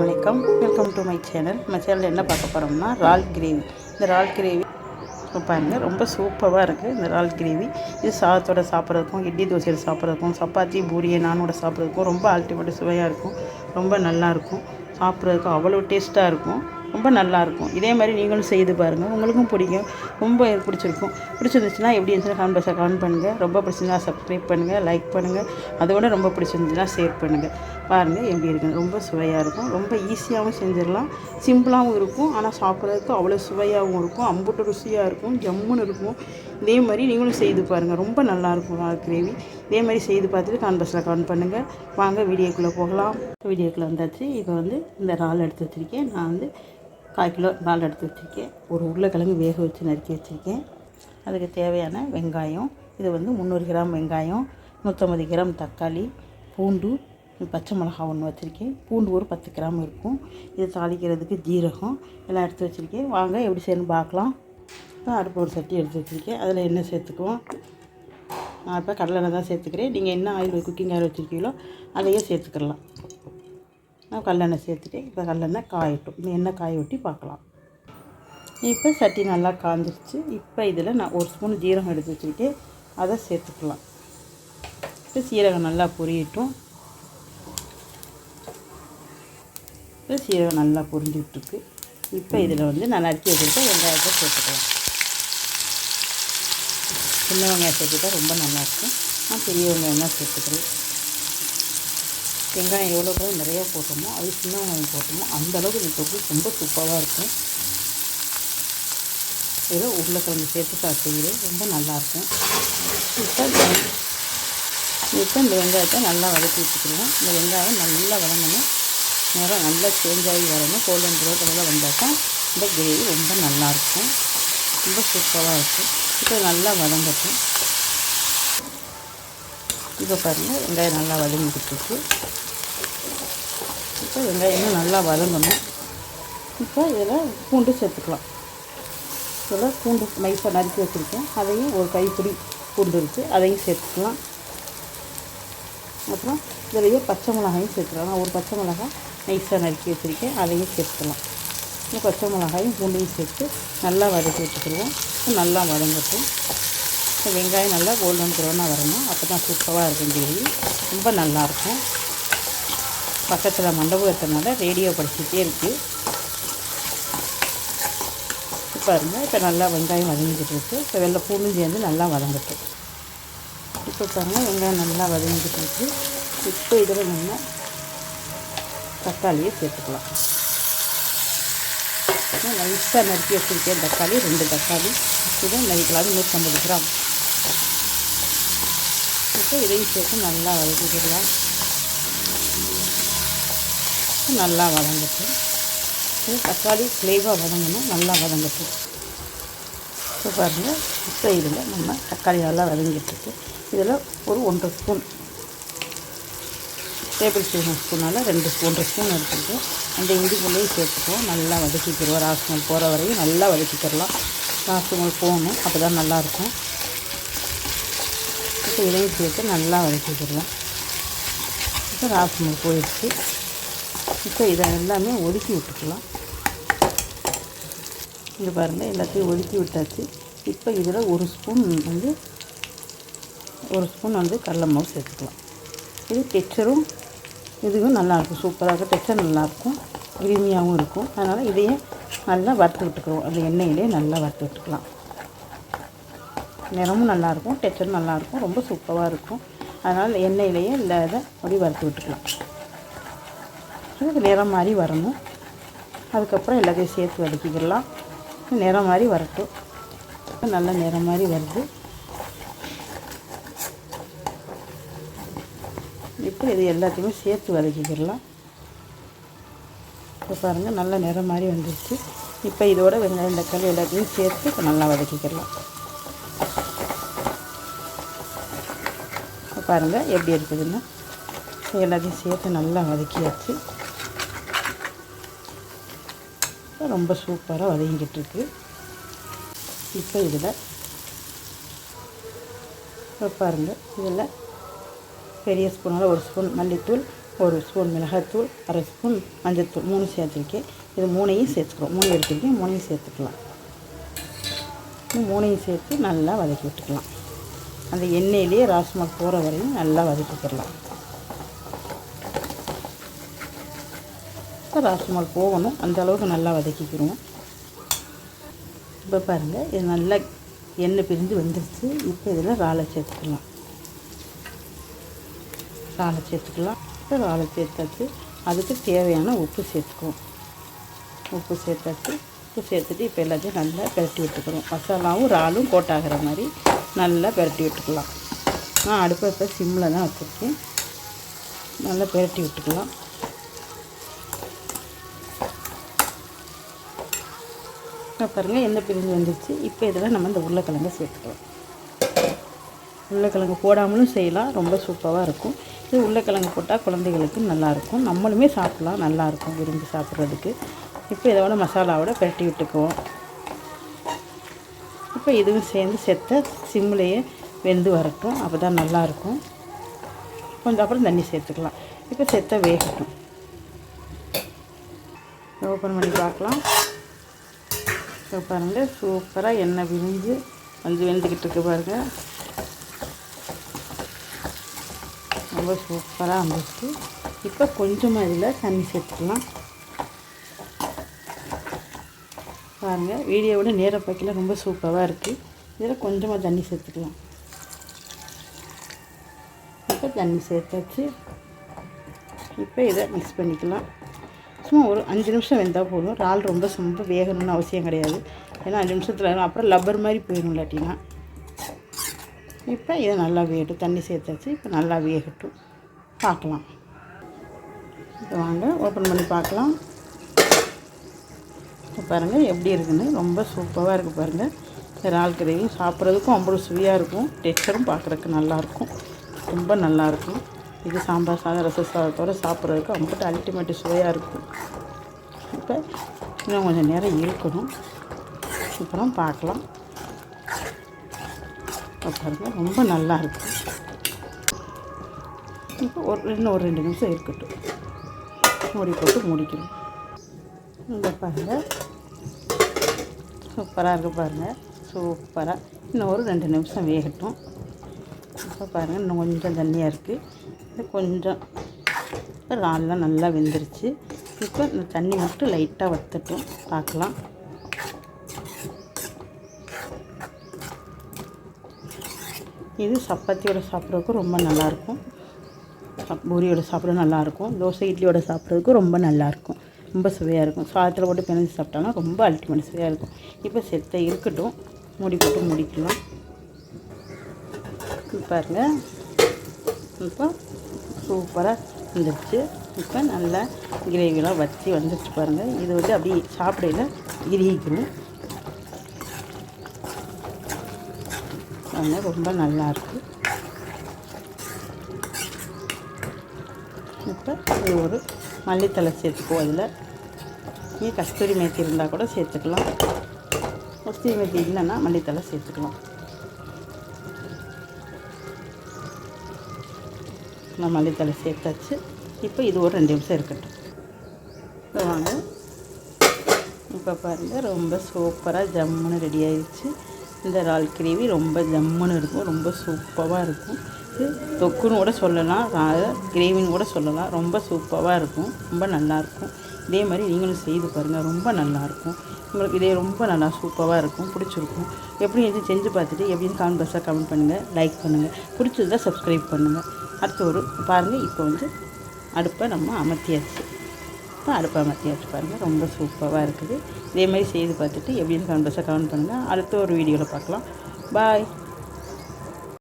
அஸ்ஸலாமு welcome to my channel நம்ம சேனலில் என்ன பார்க்க போகிறோம்னா இறால் கிரேவி இந்த ரால் கிரேவி பாருங்க ரொம்ப சூப்பராக இருக்குது இந்த ரால் கிரேவி இது சாதத்தோட சாப்பிட்றதுக்கும் இட்லி தோசையில் சாப்பிட்றதுக்கும் சப்பாத்தி பூரியை நானோட சாப்பிட்றதுக்கும் ரொம்ப அல்டிமேட் சுவையாக இருக்கும் ரொம்ப நல்லாயிருக்கும் சாப்பிட்றதுக்கும் அவ்வளோ டேஸ்ட்டாக இருக்கும். ரொம்ப நல்லாயிருக்கும். இதே மாதிரி நீங்களும் செய்து பாருங்கள் உங்களுக்கும் பிடிக்கும். ரொம்ப பிடிச்சிருக்கும். பிடிச்சிருந்துச்சுன்னா எப்படி இருந்துச்சுன்னா கமெண்ட் பாக்ஸில் கமெண்ட் பண்ணுங்கள் ரொம்ப பிடிச்சிருந்தா சப்ஸ்கிரைப் பண்ணுங்கள் லைக் பண்ணுங்கள் அதோட ரொம்ப பிடிச்சிருந்துச்சுன்னா ஷேர் பண்ணுங்கள் பாருங்கள் எப்படி இருக்குது ரொம்ப சுவையாக இருக்கும். ரொம்ப ஈஸியாகவும் செஞ்சிடலாம். சிம்பிளாகவும் இருக்கும். ஆனால் சாப்பிட்றதுக்கு அவ்வளோ சுவையாகவும் இருக்கும். அம்புட்டு ருசியாக இருக்கும். ஜம்முன்னு இருக்கும். இதே மாதிரி நீங்களும் செய்து பாருங்கள் ரொம்ப நல்லாயிருக்கும் இறால் கிரேவி இதே மாதிரி செய்து பார்த்துட்டு கமெண்ட் பாக்ஸில் கமெண்ட் பண்ணுங்கள் வாங்க வீடியோக்குள்ளே போகலாம். வீடியோக்குள்ளே வந்தாச்சு. இப்போ வந்து இந்த இறால் எடுத்து வச்சுருக்கேன். நான் வந்து கால் கிலோ இறால் எடுத்து வச்சுருக்கேன். ஒரு உருளைக்கிழங்கு வேக வச்சு நறுக்கி வச்சுருக்கேன். அதுக்கு தேவையான வெங்காயம் இது வந்து முந்நூறு கிராம் வெங்காயம் நூற்றம்பது கிராம் தக்காளி பூண்டு பச்சை மிளகா ஒன்று வச்சுருக்கேன். பூண்டு ஒரு பத்து கிராம் இருக்கும். இது தாளிக்கிறதுக்கு ஜீரகம் எல்லாம் எடுத்து வச்சுருக்கேன். வாங்க எப்படி செய்யணும்னு பார்க்கலாம். இப்போ அடுப்பு ஒரு சட்டி எடுத்து வச்சுருக்கேன். அதில் எண்ணெய் சேர்த்துக்குவோம். நான் இப்போ கடலெண்ணெய் தான் சேர்த்துக்கிறேன். நீங்கள் என்ன ஆயில் குக்கிங் ஆயில் வச்சுருக்கீங்களோ அதையே சேர்த்துக்கலாம். நான் கல்லெண்ணெய் சேர்த்துட்டு இப்போ கல்லெண்ணெய் காயட்டும். இந்த எண்ணெய் காய ஒட்டி பார்க்கலாம். இப்போ சட்டி நல்லா காஞ்சிருச்சு. இப்போ இதில் நான் ஒரு ஸ்பூன் ஜீரகம் எடுத்து வச்சுருக்கேன் அதை சேர்த்துக்கலாம். இப்போ சீரகம் நல்லா பொரியட்டும். இப்போ சீரகம் நல்லா பொரிஞ்சிக்கிட்டுருக்கு இப்போ இதில் வந்து நான் நறுக்கி வச்சுருக்கேன் வெங்காயத்தை சேர்த்துக்கலாம். சின்ன வெங்காயம் சேர்த்துட்டா ரொம்ப நல்லாயிருக்கும் நான் பெரிய வெங்காயம் தான் சேர்த்துக்கிறேன். வெங்காயம் எவ்வளோ கூட நிறையா போட்டோமோ அது சின்ன வெங்காயம் போட்டோமோ அந்த அளவுக்கு இந்த தொக்கு ரொம்ப சூப்பராக இருக்கும். ஏதோ உருளைக்கிழங்கு சேர்த்து நான் செய்கிறேன் ரொம்ப நல்லாயிருக்கும் இப்போ இப்போ இந்த வெங்காயத்தை நல்லா வதக்கி வச்சுக்கிடுவோம் இந்த வெங்காயம் நல்லா வதங்கணும். நேரம் நல்லா சேஞ்ச் ஆகி வரணும். கோல்டன் ப்ரௌன் கலரில் வந்தாக்கா இந்த கிரேவி ரொம்ப நல்லாயிருக்கும் ரொம்ப சூப்பராக இருக்கும். இப்போ நல்லா வதங்கட்டும். இப்போ பாருங்கள் வெங்காயம் நல்லா வதங்கிக்கிட்டுருக்கு இப்போ வெங்காயமும் நல்லா வதங்கணும். இப்போ இதில் பூண்டு சேர்த்துக்கலாம். இதில் பூண்டு நைஸாக நறுக்கி வச்சுருக்கேன். அதையும் ஒரு கைப்பிடி பூண்டு இருக்குது அதையும் சேர்த்துக்கலாம். அப்புறம் இதுலேயே பச்சை மிளகாயும் சேர்த்துக்கலாம். நான் ஒரு பச்சை மிளகாய் நைஸாக நறுக்கி வச்சுருக்கேன் அதையும் சேர்த்துக்கலாம். இந்த பச்சை மிளகாயும் பூண்டையும் சேர்த்து நல்லா வதக்கி வச்சுக்கிடுவோம். நல்லா வதங்கட்டும். வெங்காயம் நல்லா கோல்டன் ப்ரௌனாக வரணும். அப்போ தான் சூப்பராக இருக்கும் கிரேவி. ரொம்ப நல்லாயிருக்கும் பக்கத்தில் மண்டபம் இருக்கிறனால ரேடியோ படிச்சுட்டே இருக்குது பாருங்க இப்போ நல்லா வெங்காயம் வதங்கிக்கிட்டு இருக்கு. இப்போ வெள்ளை பூண்டும் சேர்ந்து நல்லா வதங்கட்டும். இப்போ பாருங்கள் வெங்காயம் நல்லா வதங்கிக்கிட்டு இருக்கு. இப்போ இதில் நம்ம தக்காளியை சேர்த்துக்கலாம். நைஸாக நறுக்கி வச்சுருக்கேன் தக்காளி ரெண்டு தக்காளி. இதை நறுக்கலாம் நூற்றம்பது கிராம். இப்போ இதையும் சேர்த்து நல்லா வதக்கிக்கலாம் நல்லா வதங்கட்டும். இது தக்காளி ஃப்ளேவாக வதங்கணும் நல்லா வதங்கட்டும். இப்போ பாருங்கள் இப்போ இதில் நம்ம தக்காளி நல்லா வதங்கிட்டுருக்கு. இதில் ஒரு ஒன்றரை ஸ்பூன் டேபிள் ஸ்பூன் ஸ்பூனால் ரெண்டு ஒன்றரை ஸ்பூன் எடுத்துக்கிட்டு அந்த இஞ்சி புள்ளையும் சேர்த்துக்குவோம். நல்லா வதக்கிக்கிறோம். ராசுமல் போகிற வரையும் நல்லா வதக்கிக்கிறலாம். ராசுமல் போகணும். அப்போ தான் நல்லாயிருக்கும். இப்போ இதையும் சேர்த்து நல்லா வதக்கிக்கிறலாம் இப்போ ராஸ்மல் போயிடுச்சு. இப்போ இதை எல்லாமே ஒதுக்கி விட்டுக்கலாம். இங்கே பாருங்கள் எல்லாத்தையும் ஒதுக்கி விட்டாச்சு. இப்போ இதில் ஒரு ஸ்பூன் வந்து ஒரு ஸ்பூன் வந்து கடல மாவு சேர்த்துக்கலாம். இது டெக்ஸ்டரும் இதுவும் நல்லாயிருக்கும் சூப்பராக இருக்கும். டெக்ஸ்டர் நல்லாயிருக்கும் கிரீமியாகவும் இருக்கும். அதனால் இதையே நல்லா வறுத்து விட்டுக்கிறோம். அந்த எண்ணெயிலே நல்லா வறுத்து விட்டுக்கலாம். நிறமும் நல்லாயிருக்கும் டெக்ஸ்டரும் நல்லாயிருக்கும் ரொம்ப சூப்பராக இருக்கும். அதனால் எண்ணெயிலேயே இந்த இதை அப்படி வறுத்து விட்டுக்கலாம். இது நிறம் மாதிரி வரணும். அதுக்கப்புறம் எல்லாத்தையும் சேர்த்து வதக்கிக்கலாம். நிறம் மாதிரி வரட்டும். நல்ல நிறம் மாதிரி வருது. இப்போ இது எல்லாத்தையுமே சேர்த்து வதக்கிக்கிடலாம் இப்போ பாருங்கள் நல்ல நிறம் மாதிரி வந்துருச்சு. இப்போ இதோட வெங்காயம் தக்காளி எல்லாத்தையும் சேர்த்து இப்போ நல்லா வதக்கிக்கிடலாம் பாருங்கள் எப்படி இருக்குதுன்னு. எல்லாத்தையும் சேர்த்து நல்லா வதக்கியாச்சு. ரொம்ப சூப்பராக வதங்கிட்டுருக்கு இப்போ இதில் இப்போ பாருங்கள் இதில் பெரிய ஸ்பூனால் ஒரு ஸ்பூன் மல்லித்தூள் ஒரு ஸ்பூன் மிளகாத்தூள் அரை ஸ்பூன் மஞ்சத்தூள் மூணு சேர்த்துருக்கேன். இது மூணையும் சேர்த்துக்கிறோம். மூணு எடுத்துருக்கேன் மூணையும் சேர்த்துக்கலாம். மூணையும் சேர்த்து நல்லா வதக்கி விட்டுக்கலாம். அந்த எண்ணெயிலே ராஸ்மல் போகிற வரையும் நல்லா வதக்கிக்கிடலாம் இப்போ ராஜ்மால் போகணும். அந்த அளவுக்கு நல்லா வதக்கிக்கிறோம். இப்போ பாருங்கள் இது நல்லா எண்ணெய் பிரிஞ்சு வந்துருச்சு. இப்போ இதில் இறாலை சேர்த்துக்கலாம். இறாலை சேர்த்துக்கலாம். இப்போ இறாலை சேர்த்தாச்சு. அதுக்கு தேவையான உப்பு சேர்த்துக்குவோம். உப்பு சேர்த்தாச்சு. உப்பு சேர்த்துட்டு இப்போ எல்லாத்தையும் நல்லா பிரட்டி விட்டுக்கிறோம். மசாலாவும் இறாலும் கோட்டாகிற மாதிரி நல்லா பிரட்டி விட்டுக்கலாம். நான் அடுப்பை இப்போ சிம்மில் தான் வச்சுருக்கேன். நல்லா பிரட்டி விட்டுக்கலாம். இப்போ பாருங்கள் எந்த பிரிஞ்சு வந்துச்சு இப்போ இதில் நம்ம இந்த உருளைக்கிழங்கு சேர்த்துக்கலாம். உருளைக்கிழங்கு போடாமலும் செய்யலாம். ரொம்ப சூப்பராக இருக்கும். இது உருளைக்கிழங்கு போட்டால் குழந்தைகளுக்கு நல்லாயிருக்கும் நம்மளுமே சாப்பிட்லாம். நல்லாயிருக்கும் விரும்பி சாப்பிட்றதுக்கு. இப்போ இதோட மசாலாவோட பிரட்டி விட்டுக்குவோம். இப்போ இதுவும் சேர்ந்து செத்த சிம்லேயே வெந்து வரட்டும். அப்போ தான் நல்லாயிருக்கும். கொஞ்சம் அப்புறம் தண்ணி சேர்த்துக்கலாம். இப்போ செத்த வேகட்டும். ஓப்பன் பண்ணி பார்க்கலாம். இப்போ பாருங்கள் சூப்பராக எண்ணெய் விரிஞ்சு வந்து வெந்துக்கிட்டு இருக்கு பாருங்கள் ரொம்ப சூப்பராக வந்துச்சு இப்போ கொஞ்சமாக இதில் தண்ணி சேர்த்துக்கலாம். பாருங்கள் வீடியோவோட நேர பார்க்கல ரொம்ப சூப்பராக இருக்குது இதில் கொஞ்சமாக தண்ணி சேர்த்துக்கலாம். இப்போ தண்ணி சேர்த்தாச்சு. இப்போ இதை மிக்ஸ் பண்ணிக்கலாம். சும்மா ஒரு அஞ்சு நிமிஷம் வெந்தால் போதும். இறால் ரொம்ப ரொம்ப வேகணும்னு அவசியம் கிடையாது. ஏன்னா அஞ்சு நிமிஷத்தில் அப்புறம் லப்பர் மாதிரி போயிடும் இல்லாட்டினா. இப்போ இதை நல்லா வேகட்டும். தண்ணி சேர்த்தாச்சு. இப்போ நல்லா வேகட்டும். பார்க்கலாம். இப்போ வாங்க ஓப்பன் பண்ணி பார்க்கலாம். பாருங்கள் எப்படி இருக்குன்னு ரொம்ப சூப்பராக இருக்குது பாருங்கள் இறால் கிரேவி சாப்பிட்றதுக்கும் அவ்வளோ சுவையாக இருக்கும். டெக்ஸ்டரும் பார்க்குறதுக்கு நல்லாயிருக்கும் ரொம்ப நல்லாயிருக்கும் இது சாம்பார் சாதம் ரச சாதத்தோடு சாப்பிட்றதுக்கு அம்பிட்டு அல்டிமேட் சுவையாக இருக்கும். இப்போ இன்னும் கொஞ்சம் நேரம் இருக்கணும் அப்புறம் பார்க்கலாம். பாருங்கள் ரொம்ப நல்லா இருக்கும் இப்போ ஒரு இன்னும் ஒரு ரெண்டு நிமிஷம் இருக்கட்டும். மூடி போட்டு முடிக்கணும். இந்த பாருங்கள் சூப்பராக இருக்குது பாருங்கள் சூப்பராக இன்னும் ஒரு ரெண்டு நிமிஷம் வேகட்டும். இப்போ பாருங்கள் இன்னும் கொஞ்சம் தண்ணியாக இருக்குது இது கொஞ்சம். இறால்லாம் நல்லா வெந்துருச்சு. இப்போ இந்த தண்ணி மட்டும் லைட்டாக வத்தட்டும். பார்க்கலாம் இது சப்பாத்தியோட சாப்பிட்றதுக்கு ரொம்ப நல்லாயிருக்கும் பூரியோட சாப்பிட நல்லாயிருக்கும் தோசை இட்லியோட சாப்பிட்றதுக்கு ரொம்ப நல்லாயிருக்கும் ரொம்ப சுவையாக இருக்கும். சாதத்தில் போட்டு பிணைஞ்சு சாப்பிட்டோன்னா ரொம்ப அல்டிமேட் சுவையாக இருக்கும். இப்போ செத்த இருக்கட்டும். மூடி போட்டு முடிக்கலாம். பாருங்க. இப்போ சூப்பராக வந்துடுச்சு இப்போ நல்லா கிரேவிலாம் வச்சு வந்துடுச்சு பாருங்கள் இது வந்து அப்படியே சாப்பிடையில் இறுகிக்கணும் அதனால் ரொம்ப நல்லாயிருக்கு இப்போ இது ஒரு மல்லித்தலை சேர்த்துக்குவோம் இதில் நீ கஸ்தூரி மேத்தி இருந்தால் கூட சேர்த்துக்கலாம். கஸ்தூரி மேத்தி இல்லைன்னா மல்லித்தலை சேர்த்துக்கலாம். நான் மல்லித்தலை சேர்த்தாச்சு. இப்போ இது ஒரு ரெண்டு நிமிஷம் இருக்கட்டும். இப்போ வாங்க. இப்போ பாருங்கள் ரொம்ப சூப்பராக ஜம்முன்னு ரெடி ஆயிடுச்சு இந்த இறால் கிரேவி ரொம்ப ஜம்முன்னு இருக்கும். ரொம்ப சூப்பராக இருக்கும். இது தொக்குன்னு கூட சொல்லலாம் கிரேவின்னு கூட சொல்லலாம். ரொம்ப சூப்பராக இருக்கும். ரொம்ப நல்லாயிருக்கும் இதே மாதிரி நீங்களும் செய்து பாருங்கள் ரொம்ப நல்லாயிருக்கும் உங்களுக்கு இதே ரொம்ப நல்லா சூப்பராக இருக்கும். பிடிச்சிருக்கும். எப்படி எதுவும் செஞ்சு பார்த்துட்டு எப்படின்னு காமெண்ட் பாக்ஸாக கமெண்ட் பண்ணுங்கள் லைக் பண்ணுங்கள் பிடிச்சதை சப்ஸ்கிரைப் பண்ணுங்கள் அடுத்து ஒரு பாருங்கள் இப்போ வந்து அடுப்பை நம்ம அமர்த்தியாச்சு. இப்போ அடுப்பை அமர்த்தியாச்சு பாருங்கள் ரொம்ப சூப்பராக இருக்குது. இதே மாதிரி செய்து பார்த்துட்டு எப்படின்னு காமெண்ட் பாக்ஸாக கமெண்ட் பண்ணுங்கள் அடுத்த ஒரு வீடியோவில் பார்க்கலாம். பாய்